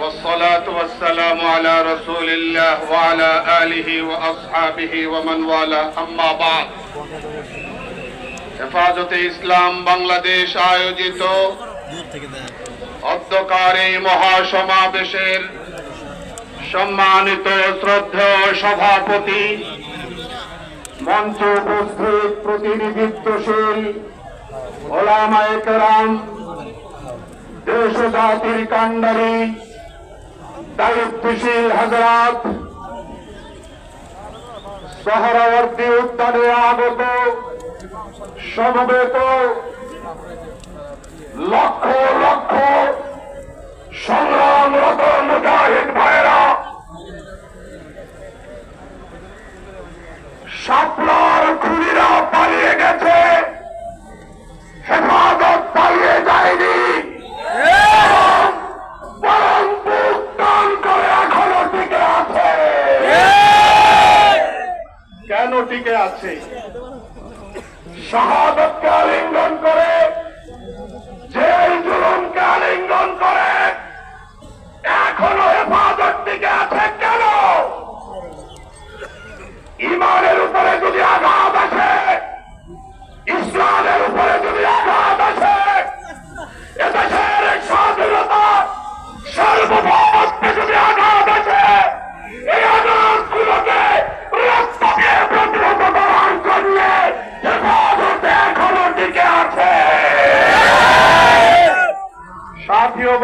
والصلاة والسلام على رسول الله وعلى آله وأصحابه ومن والاه أما بعد হেফাজতে ইসলাম বাংলাদেশ আয়োজিত অধ্যকার এই মহাসমাবেশের সম্মানিত শ্রদ্ধেয় সভাপতি মঞ্চে উপস্থিত প্রতিনিধিত্বশীল ওলামায়ে কেরাম দেশ জাতির কাণ্ডারি দায়িত্বশীল হাজরাত সহরাবর্তী উদ্যানে আগত সমবেত টিকে আছে। শাহাদতকে আলিঙ্গন করে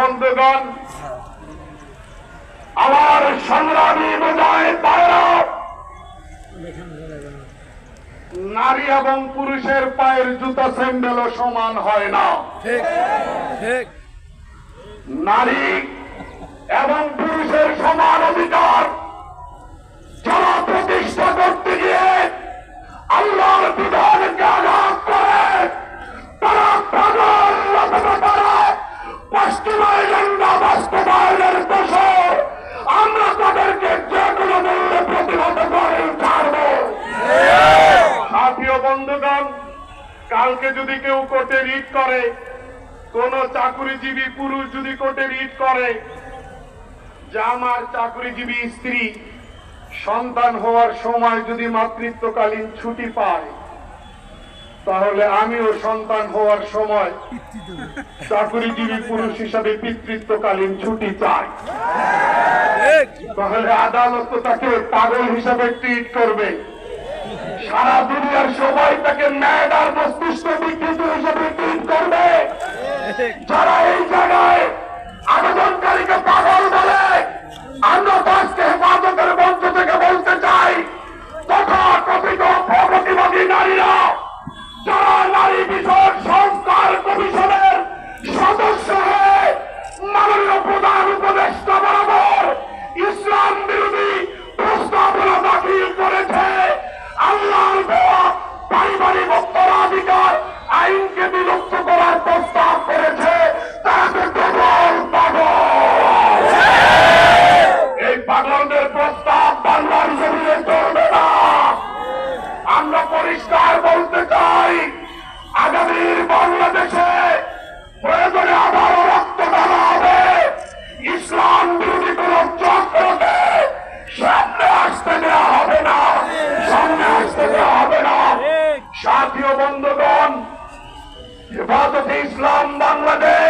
বন্ধুগণ আমার সংগ্রামী নারী এবং পুরুষের পায়ের জুতা স্যান্ডেলও সমান হয় না। নারী এবং পুরুষের সমান অধিকার। কালকে যদি কেউ কোর্টে রিট করে কোন চাকুরিজীবী পুরুষ যদি কোর্টে রিট করে যে আমার চাকুরিজীবী স্ত্রী সন্তান হওয়ার সময় যদি মাতৃত্বকালীন ছুটি পায় তাহলে আমিও সন্তান হওয়ার সময় চাকুরিজীবী পুরুষ হিসাবে পিতৃত্বকালীন ছুটি চাই। তাহলে আদালত তো তাকে পাগল হিসাবে ট্রিট করবে। সারা দুনিয়ার সবাই তাকে ম্যাড আর মস্তিষ্ক বিকৃত হিসেবে করবে। যারা ও বন্ধুগণ হেফাজতে ইসলাম বাংলাদেশ